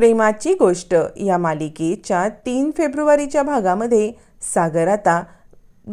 प्रेमाची गोष्ट या मालिकेच्या तीन फेब्रुवारीच्या भागामध्ये सागर आता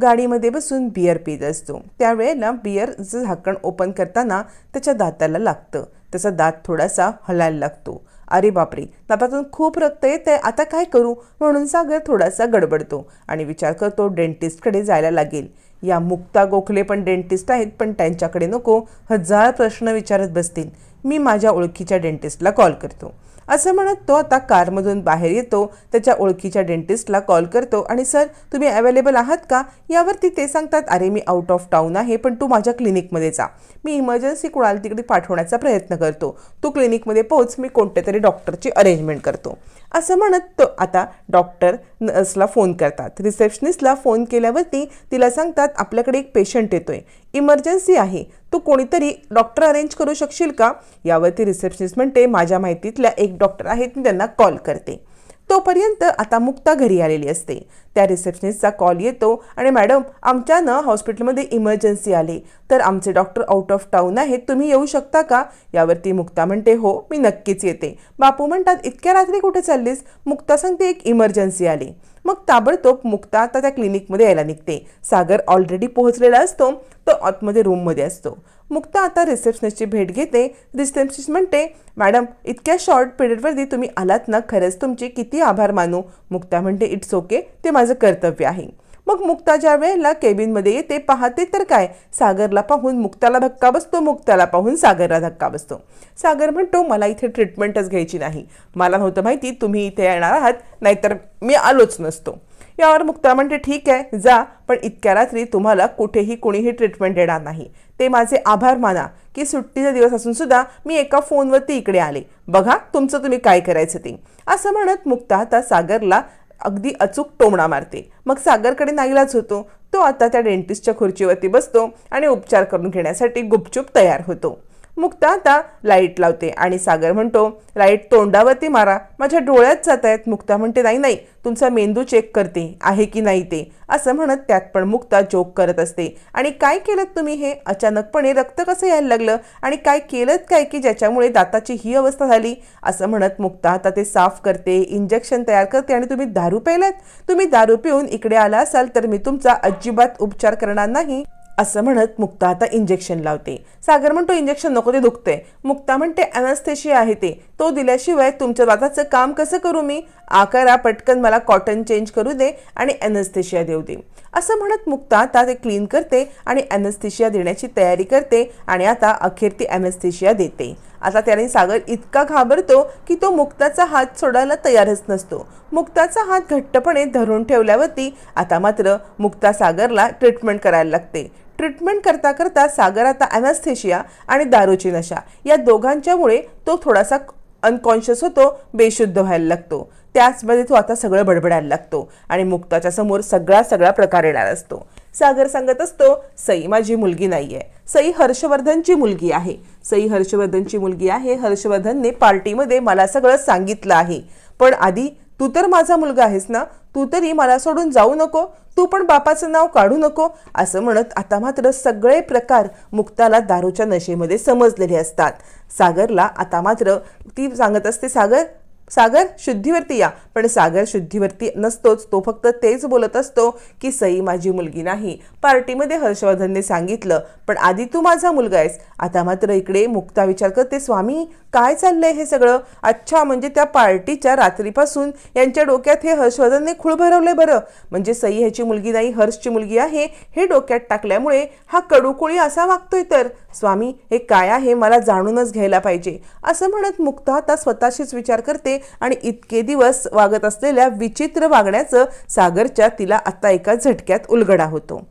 गाडीमध्ये बसून बियर पित असतो. त्यावेळेला बियरचं झाकण ओपन करताना त्याच्या दाताला लागतं. त्याचा दात थोडासा हलायला लागतो. अरे बापरे दातातून खूप रक्त येते आता काय करू? म्हणून सागर थोडासा गडबडतो आणि विचार करतो डेंटिस्टकडे जायला लागेल. या मुक्ता गोखले पण डेंटिस्ट आहेत पण त्यांच्याकडे नको हजार प्रश्न विचारत बसतील. मी माझ्या ओळखीच्या डेंटिस्टला कॉल करतो. असं म्हणत तो आता कारमधून बाहेर येतो त्याच्या ओळखीच्या डेंटिस्टला कॉल करतो आणि सर तुम्ही अवेलेबल आहात का? यावरती ते सांगतात अरे मी आउट ऑफ टाऊन आहे पण तू माझ्या क्लिनिकमध्ये जा. मी इमर्जन्सी कुणाला तिकडे पाठवण्याचा प्रयत्न करतो. तू क्लिनिकमध्ये पोहोच मी कोणत्या तरी डॉक्टरची अरेंजमेंट करतो. असं म्हणत तो आता डॉक्टर नर्सला फोन करतात. रिसेप्शनिस्टला फोन केल्यावरती तिला सांगतात आपल्याकडे एक पेशंट येतोय. इमर्जन्सी आहे. तू कोणीतरी डॉक्टर अरेंज करू शकशील का? यावरती रिसेप्शनिस्ट म्हणते माझ्या माहितीतल्या एक डॉक्टर आहेत मी त्यांना कॉल करते. तोपर्यंत आता मुक्ता घरी आलेली असते. त्या रिसेप्शनिस्टचा कॉल येतो आणि मॅडम आमच्या ना हॉस्पिटलमध्ये इमर्जन्सी आली. तर आमचे डॉक्टर आउट ऑफ टाऊन आहेत. तुम्ही येऊ शकता का? यावरती मुक्ता म्हणते हो मी नक्कीच येते. बापू म्हणतात इतक्या रात्री कुठे चाललीस? मुक्ता सांगते एक इमर्जन्सी आली. मग ताबडतोब मुक्ता आता त्या क्लिनिकमध्ये यायला निघते. सागर ऑलरेडी पोहोचलेला असतो तो आतमध्ये रूममध्ये असतो. मुक्ता आता रिसेप्शनिस्टची भेट घेते. रिसेप्शनिस्ट म्हणते मॅडम इतक्या शॉर्ट पिरियडवरती तुम्ही आलात ना खरंच तुमचे किती आभार मानू. मुक्ता म्हणते इट्स ओके ते माझं कर्तव्य आहे. मग मुक्ता ज्या वेळेला केबिनमध्ये येते पाहते तर काय? सागरला पाहून मुक्ताला धक्का बसतो मुक्ताला पाहून सागरला धक्का बसतो. सागर म्हणतो मला इथे ट्रीटमेंटच घ्यायची नाही. मला नव्हतं माहिती तुम्ही इथे येणार आहात नाहीतर मी आलोच नसतो. यावर मुक्ता म्हणते ठीक आहे जा पण इतक्या रात्री तुम्हाला कुठेही कुणीही ट्रीटमेंट देणार नाही. ते माझे आभार माना की सुट्टीचा दिवस असून सुद्धा मी एका फोनवरती इकडे आले. बघा तुमचं तुम्ही काय करायचं ते. असं म्हणत मुक्ता आता सागरला अगदी अचूक टोमणा मारते. मग सागरकडे नाईलाच होतो. तो आता त्या डेंटिस्टच्या खुर्चीवरती बसतो आणि उपचार करून घेण्यासाठी गुपचूप तयार होतो. मुक्ता आता लाइट लावते. आणि सागर म्हणतो लाइट तोंडावरती मारा. माझ्या डोळ्यात जात आहेत. मुक्ता म्हणते नाही नाही तुमचा मेंदू चेक करते. आहे की नाही ते? असं म्हणत त्यात पण मुक्ता जोक करत असते. आणि काय केलं तुम्ही हे? अचानकपणे रक्त कसं यायला लागलं? आणि काय केलं काय की ज्याच्यामुळे दाताची ही अवस्था झाली? असं म्हणत मुक्ता आता ते साफ करते इंजेक्शन तयार करते आणि तुम्ही दारू प्यायलात? तुम्ही दारू पिऊन इकडे आला असाल तर मी तुमचा अजिबात उपचार करणार नाही. असं म्हणत मुक्ता आता इंजेक्शन लावते. सागर म्हणतो इंजेक्शन नको ते दुखते मुक्ता म्हणते अनस्थेशिया आहे ते. तो दिल्याशिवाय तुमच्या दाताचं काम कसं करू मी? आकारा पटकन मला कॉटन चेंज करू दे आणि अनस्थेशिया देऊ दे. असं म्हणत मुक्ता आता ते क्लीन करते आणि अनस्थेशिया देण्याची तयारी करते आणि आता अखेर ती अनस्थेशिया देते. आता त्याने सागर इतका घाबरतो की तो मुक्ताचा हात सोडायला तयारच नसतो. मुक्ताचा हात घट्टपणे धरून ठेवल्यावरती आता मात्र मुक्ता सागरला ट्रीटमेंट करायला लागते. ट्रीटमेंट करता करता सागर आता अनस्थेशिया आणि दारूची नशा या दोघांच्यामुळे तो थोडासा अनकॉन्शियस होतो बेशुद्ध व्हायला लागतो. त्याचमध्ये तो आता सगळं बडबडायला लागतो आणि मुक्ताच्या समोर सगळा सगळा प्रकार येणार असतो. सागर सांगत असतो सई माझी मुलगी नाही आहे सई हर्षवर्धनची मुलगी आहे. सई हर्षवर्धनची मुलगी आहे. हर्षवर्धनने पार्टीमध्ये मला सगळं सांगितलं आहे. पण आधी तू तर माझा मुलगा आहेस ना? तू तरी मला सोडून जाऊ नको. तू पण बापाचं नाव काढू नको. असं म्हणत आता मात्र सगळे प्रकार मुक्ताला दारूच्या नशेमध्ये समजलेले असतात. सागरला आता मात्र ती सांगत असते सागर सागर शुद्धीवरती या. पण सागर शुद्धीवरती नसतोच. तो फक्त तेच बोलत असतो की सई माझी मुलगी नाही. पार्टीमध्ये हर्षवर्धनने सांगितलं पण आधी तू माझा मुलगा आहेस. आता मात्र इकडे मुक्ता विचार करते स्वामी काय चाललंय हे सगळं? अच्छा म्हणजे त्या पार्टीच्या रात्रीपासून यांच्या डोक्यात हे हर्षवर्धनने खूळ भरवलंय बरं. म्हणजे सई ह्याची मुलगी नाही हर्षची मुलगी आहे हे डोक्यात टाकल्यामुळे हा कडूकोळी असा वागतोय तर. स्वामी हे काय आहे? मला जाणूनच घ्यायला पाहिजे. असं म्हणत मुक्ता आता स्वतःशीच विचार करते. आणि इतके दिवस वागत असलेल्या विचित्र वागण्याचं सागरच्या तिला आता एका झटक्यात उलगडा होतो.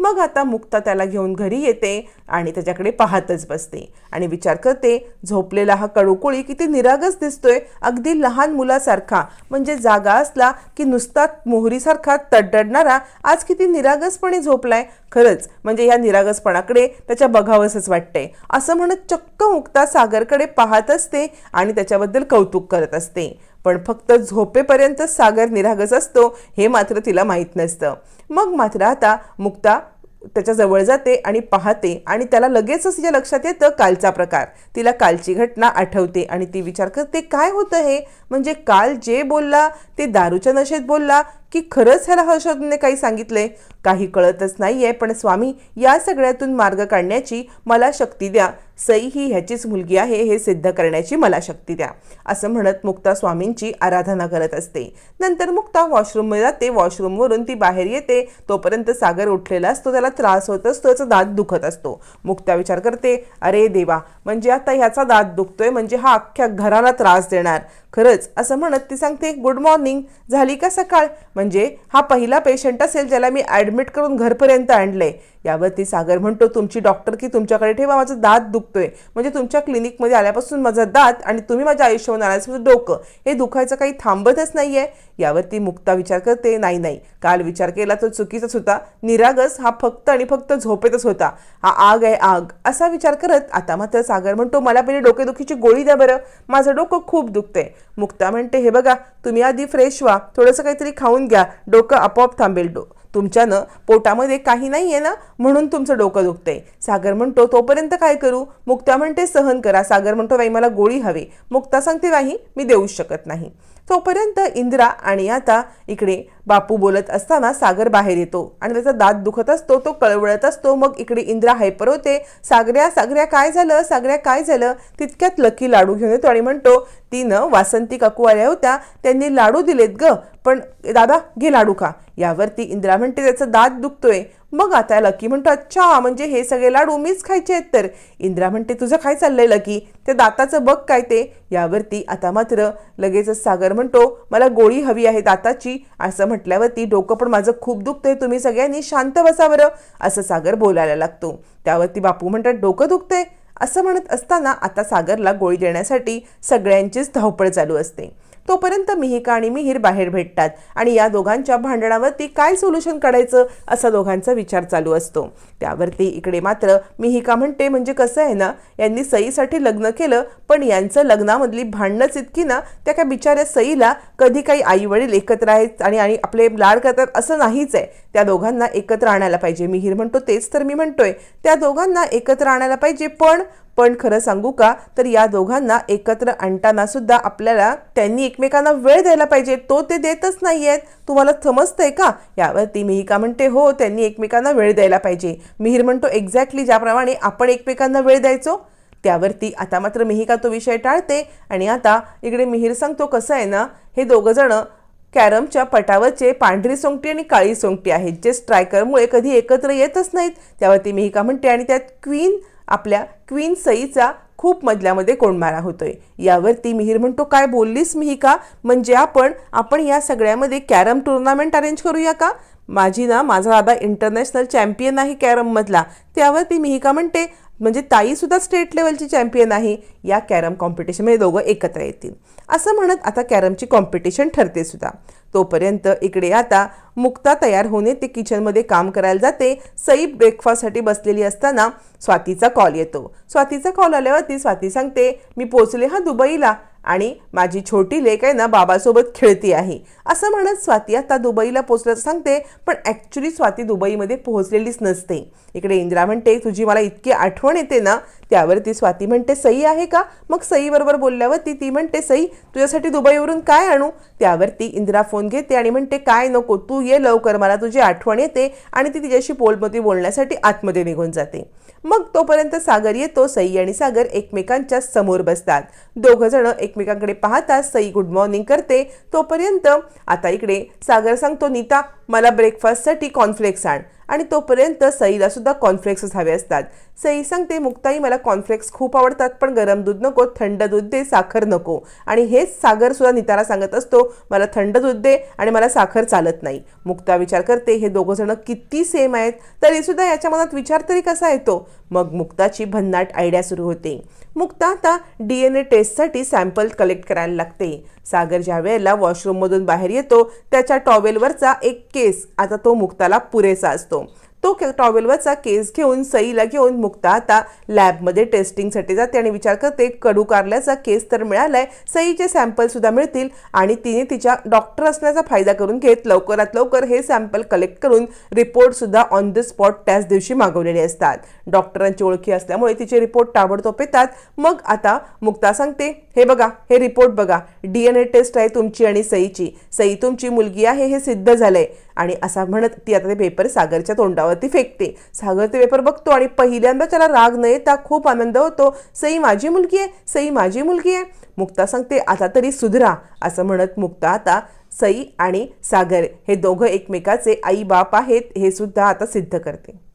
मग आता मुक्ता त्याला घेऊन घरी येते आणि त्याच्याकडे पाहतच बसते. आणि विचार करते झोपलेला हा कडूकोळी किती निरागस दिसतोय. अगदी लहान मुलासारखा म्हणजे जागा असला की नुसता मोहरीसारखा तडडणारा आज किती निरागसपणे झोपलाय. खरंच म्हणजे या निरागसपणाकडे त्याच्या बघावंसच वाटतंय. असं म्हणत चक्क मुक्ता सागरकडे पाहत असते आणि त्याच्याबद्दल कौतुक करत असते. पण फक्त झोपेपर्यंत सागर निरागस असतो हे मात्र तिला माहीत नसतं. मग मात्र आता मुक्ता त्याच्याजवळ जाते आणि पाहते आणि त्याला लगेचच तिच्या लक्षात येतं कालचा प्रकार. तिला कालची घटना आठवते आणि ती विचार करते काय होतं हे? म्हणजे काल जे बोलला ते दारूच्या नशेत बोलला की खरंच ह्याला हर्षदने काही सांगितले काही कळतच नाहीये पण स्वामी या सगळ्यातून मार्ग काढण्याची मला शक्ती द्या. सई ही ह्याचीच मुलगी आहे हे सिद्ध करण्याची मला शक्ती द्या. असं म्हणत मुक्ता स्वामींची आराधना करत असते. नंतर मुक्ता वॉशरूममध्ये जाते. वॉशरूमवरून ती बाहेर येते. तोपर्यंत सागर उठलेला असतो. त्याला त्रास होत असतो. त्याचा दात दुखत असतो. मुक्ता विचार करते अरे देवा म्हणजे आता ह्याचा दात दुखतोय? म्हणजे हा अख्ख्या घराला त्रास देणार. खरंच असं म्हणत ती सांगते गुड मॉर्निंग झाली का सकाळ? म्हणजे हा पहिला पेशंट असेल ज्याला मी ॲडमिट करून घरपर्यंत आणलंय. यावरती सागर म्हणतो तुमची डॉक्टर की तुमच्याकडे ठेवा माझं दात दुखतोय. म्हणजे तुमच्या क्लिनिकमध्ये आल्यापासून माझा दात आणि तुम्ही माझ्या आयुष्यावर आल्यापासून डोकं हे दुखायचं काही थांबतच नाही आहे यावरती मुक्ता विचार करते नाही नाही काल विचार केला तो चुकीचाच होता. निरागस हा फक्त आणि फक्त झोपेतच होता. हा आग आहे आग. असा विचार करत आता मात्र सागर म्हणतो मला पहिले डोकेदुखीची गोळी द्या बरं. माझं डोकं खूप दुखतंय. मुक्ता म्हणते हे बघा तुम्ही आधी फ्रेश व्हा थोडंसं काहीतरी खाऊन घ्या डोकं आपोआप थांबेल डो तुमच्यानं पोटामध्ये काही नाही आहे ना म्हणून तुमचं डोकं दुखतंय. सागर म्हणतो तोपर्यंत काय करू? मुक्ता म्हणते सहन करा. सागर म्हणतो बाई मला गोळी हवी. मुक्ता सांगते बाई मी देऊच शकत नाही. तोपर्यंत इंदिरा आणि आता इकडे बापू बोलत असताना सागर बाहेर येतो आणि त्याचा दात दुखत असतो तो कळवळत असतो. मग इकडे इंदिरा हायपर होते सागऱ्या सागऱ्या काय झालं? सागऱ्या काय झालं? तितक्यात लकी लाडू घेऊन येतो आणि म्हणतो तिनं वासंती काकू आल्या होत्या त्यांनी लाडू दिलेत ग पण दादा घे लाडू खा. यावरती इंदिरा म्हणते त्याचं दात दुखतोय. मग आता लकी म्हणतो अच्छा म्हणजे हे सगळे लाडू मीच खायचे आहेत तर. इंदिरा म्हणते तुझं काय चाललंय लकी? त्या दाताचं बघ काय ते. यावरती आता मात्र लगेचच सागर म्हणतो मला गोळी हवी आहे दाताची. असं म्हटल्यावरती डोकं पण माझं खूप दुखतंय तुम्ही सगळ्यांनी शांत बसावरं असं सागर बोलायला लागतो. त्यावरती बापू म्हणतात डोकं दुखतंय? असं म्हणत असताना आता सागरला गोळी देण्यासाठी सगळ्यांचीच धावपळ चालू असते. तोपर्यंत मिहिका आणि मिहीर बाहेर भेटतात. आणि या दोघांच्या भांडणावरती काय सोल्युशन काढायचं? असा दोघांचा विचार चालू असतो. त्यावरती इकडे मात्र मिहिका म्हणते म्हणजे कसं आहे ना यांनी सईसाठी लग्न केलं पण यांचं लग्नामधली भांडणंच इतकी ना त्या काय बिचाऱ्या सईला कधी काही आई वडील एकत्र आहेत आणि आणि आपले लाड करतात असं नाहीच आहे. त्या दोघांना एकत्र आणायला पाहिजे. मिहीर म्हणतो तेच तर मी म्हणतोय. त्या दोघांना एकत्र आणायला पाहिजे पण पण खरं सांगू का? तर या दोघांना एकत्र आणताना सुद्धा आपल्याला त्यांनी एकमेकांना वेळ द्यायला पाहिजे. तो ते देतच नाही आहेत तुम्हाला समजतंय का? यावरती मिहिका म्हणते हो त्यांनी एकमेकांना वेळ द्यायला पाहिजे. मिहीर म्हणतो एक्झॅक्टली ज्याप्रमाणे आपण एकमेकांना वेळ द्यायचो. त्यावरती आता मात्र मिहिका तो विषय टाळते. आणि आता इकडे मिहीर सांगतो कसं आहे ना हे दोघं जण कॅरमच्या पटावरचे पांढरी सोंगटी आणि काळी सोंगटी आहेत जे स्ट्रायकरमुळे कधी एकत्र येतच नाहीत. त्यावरती मिहिका म्हणते आणि त्यात क्वीन आपल्या क्वीन सईचा खूप मजल्यामध्ये कोंडमारा होतोय. यावरती मिहीर म्हणतो काय बोललीस मिहिका? म्हणजे आपण आपण या सगळ्यामध्ये कॅरम टुर्नामेंट अरेंज करूया का? माझी ना माझा दादा इंटरनॅशनल चॅम्पियन आहे कॅरममधला. त्यावरती मिहिका म्हणते म्हणजे ताईसुद्धा स्टेट लेवलची चॅम्पियन आहे. या कॅरम कॉम्पिटिशनमध्ये दोघं एकत्र येतील. असं म्हणत आता कॅरमची कॉम्पिटिशन ठरते सुद्धा. तोपर्यंत इकडे आता मुक्ता तयार होणे ते किचनमध्ये काम करायला जाते. सई ब्रेकफास्टसाठी बसलेली असताना स्वातीचा कॉल येतो. स्वातीचा कॉल आल्यावरती स्वाती सांगते मी पोचले हा दुबईला आणि माझी छोटी लेक आहे ना बाबासोबत खेळती आहे. असं म्हणत स्वाती आता दुबईला पोचल्याचं सांगते पण ॲक्च्युली स्वाती दुबईमध्ये पोहोचलेलीच नसते. इकडे इंदिरा म्हणते तुझी मला इतकी आठवण येते ना त्यावर ती स्वाती म्हणते सई आहे का? मग सईबरोबर बोलल्यावर ती ती म्हणते सई तुझ्यासाठी दुबईवरून काय आणू? त्यावर ती इंदिरा फोन घेते आणि म्हणते काय नको तू ये लवकर मला तुझी आठवण येते. आणि ती तिच्याशी पोलमध्ये बोलण्यासाठी आतमध्ये निघून जाते. मग तोपर्यंत सागर येतो सई आणि सागर एकमेकांच्या समोर बसतात. दोघं जण एकमेकांकडे पाहतात सई गुड मॉर्निंग करते. तोपर्यंत आता इकडे सागर सांगतो नीता मला ब्रेकफास्टसाठी कॉर्नफ्लेक्स आण. आणि तोपर्यंत सईला सुद्धा कॉन्फ्लेक्सच हवे असतात. सई सांगते मुक्ताई मला कॉन्फ्लेक्स खूप आवडतात पण गरम दूध नको थंड दूध दे साखर नको. आणि हेच सागर सुद्धा नितारा सांगत असतो मला थंड दूध दे आणि मला साखर चालत नाही. मुक्ता विचार करते हे दोघं जण किती सेम आहेत तरी सुद्धा याच्या मनात विचार तरी कसा येतो? मग मुक्ताची भन्नाट आयडिया सुरू होते. मुक्ता आता डी एन ए टेस्टसाठी सॅम्पल कलेक्ट करायला लागते. सागर ज्या वेळेला वॉशरूममधून बाहेर येतो त्याच्या टॉवेलवरचा एक केस आता तो मुक्ताला पुरेसा असतो. तो टॉवेलवरचा केस घेऊन सईला घेऊन मुक्ता आता लॅबमध्ये टेस्टिंगसाठी जाते आणि विचार करते कडू कारल्याचा केस तर मिळालाय सईचे सॅम्पलसुद्धा मिळतील आणि तिने तिच्या डॉक्टर असण्याचा फायदा करून घेत लवकरात लवकर हे सॅम्पल कलेक्ट करून रिपोर्टसुद्धा ऑन द स्पॉट त्याच दिवशी मागवलेले असतात. डॉक्टरांची ओळखी असल्यामुळे तिचे रिपोर्ट ताबडतोब येतात. मग आता मुक्ता सांगते हे बघा हे रिपोर्ट बघा. डी एन ए टेस्ट आहे तुमची आणि सईची सई तुमची मुलगी आहे हे सिद्ध झालंय. आणि असा म्हणत ती आता ते पेपर सागरच्या ती फेकते. सागर ते पेपर बघतो आणि पहिल्यांदा त्याला राग न येता खूप आनंद होतो. सई माझी मुलगी आहे सई माझी मुलगी आहे. मुक्ता सांगते आता तरी सुधरा असं म्हणत मुक्ता आता सई आणि सागर हे दोघं एकमेकाचे आई बाप आहेत हे सुद्धा आता सिद्ध करते.